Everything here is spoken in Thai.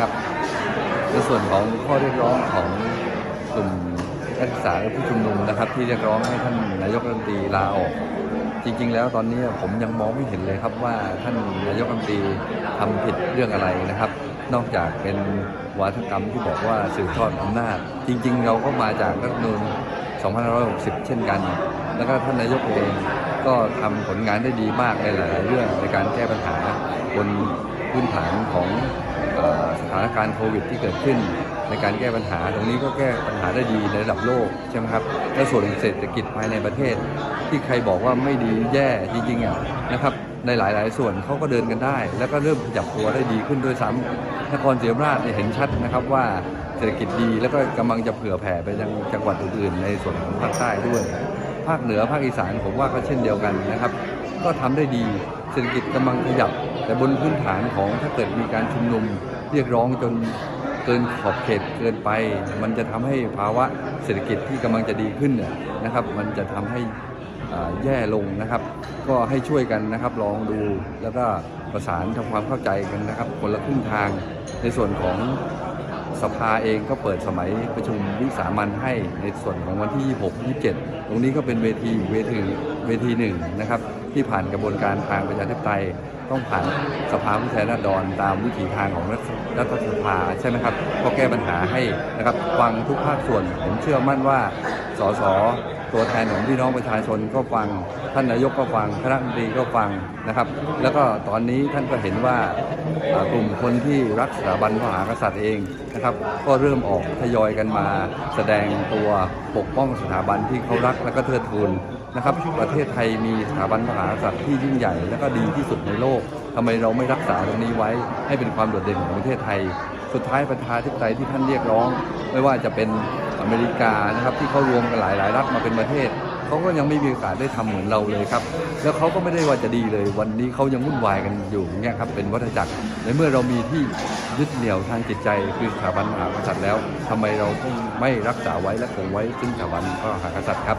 ครับในส่วนของข้อเรียกร้องของกลุ่มนักศึกษาและผู้ชุมนุมนะครับ ที่เรียกร้องให้ท่านนายกรัฐมนตรีลาออกจริง ๆ แล้วตอนนี้ผมยังมองไม่เห็นเลยครับว่าท่านนายกรัฐมนตรีทำผิดเรื่องอะไรนะครับ นอกจากเป็นวาทกรรมที่บอกว่าสืบทอดอำนาจ จริง ๆ เราก็มาจากรัฐธรรมนูญ2560 เช่นกัน แล้วก็ท่านนายกเองก็ทำผลงานได้ดีมากในหลายๆเรื่องในการแก้ปัญหาบนพื้นฐานของ ถานการณ์โควิดที่เกิดขึ้น ในการแก้ปัญหา ตรงนี้ก็แก้ปัญหาได้ดีในระดับโลกใช่ไหมครับและส่วนเศรษฐกิจภายในประเทศ ที่ใครบอกว่าไม่ดีแย่จริงๆอะนะครับในหลาย ๆ ส่วนเขาก็เดินกันได้ แล้วก็เริ่มขยับตัวได้ดีขึ้นด้วยซ้ำนครศรีธรรมราชเนี่ยเห็นชัดนะครับว่าเศรษฐกิจดีแล้วก็กำลังจะเผื่อแผ่ไปยังจังหวัดอื่น ๆ ในส่วนของภาคใต้ด้วย ภาคเหนือภาคอีสานผมว่าก็เช่นเดียวกันนะครับ ก็ทำได้ดีเศรษฐกิจกำลังขยับ แต่บนพื้นฐานของถ้าเกิดมีการชุมนุม เรียกร้องจนเกินขอบเขตเกินไป มันจะทำให้ภาวะเศรษฐกิจที่กำลังจะดีขึ้นเนี่ยนะครับ มันจะทำให้แย่ลงนะครับ ก็ให้ช่วยกันนะครับลองดูแล้วก็ประสานทำความเข้าใจกันนะครับ คนละครึ่งทางในส่วนของสภาเองก็เปิดสมัยประชุมวิสามันให้ในส่วนของวันที่ 26 27 ตรงนี้ก็เป็นเวทีเวทีเวทีหนึ่งนะครับ ที่ผ่านกระบวนการทางประชาธิปไตย ต้องผ่านสภาผู้แทนราษฎรตามวิถีทางของรัฐสภาใช่ไหมครับก็แก้ปัญหาให้นะครับฟังทุกภาคส่วนผมเชื่อมั่นว่าสส ตัวแทนของพี่น้องประชาชนก็ฟัง ท่านนายกก็ฟังคณะมนตรีก็ฟังนะครับ แล้วก็ตอนนี้ท่านก็เห็นว่าอ่ากลุ่มคนที่รักสถาบันพระมหากษัตริย์เองนะครับ ก็เริ่มออกทยอยกันมา แสดงตัวปกป้องสถาบันที่เขารักและก็เทิดทูนนะครับ ประเทศไทยมีสถาบันพระมหากษัตริย์ที่ยิ่งใหญ่และก็ดีที่สุดในโลกทำไมเราไม่รักษาตรงนี้ไว้ให้เป็นความโดดเด่นของประเทศไทย สุดท้ายประชาธิปไตยที่ท่านเรียกร้อง ไม่ว่าจะเป็นอเมริกานะครับที่เขารวมกันหลายหลายรัฐมาเป็นประเทศเขาก็ยังไม่มีโอกาสได้ทำเหมือนเราเลยครับ แล้วเขาก็ไม่ได้ว่าจะดีเลย วันนี้เขายังวุ่นวายกันอยู่อย่างเงี้ยครับเป็นวัฏจักรในเมื่อเรามีที่ยึดเหนี่ยวทางจิตใจคือสถาบันมหากษัตริย์แล้วทำไมเราต้องไม่รักษาไว้และคงไว้ซึ่งสถาบันพระมหากษัตริย์ครับ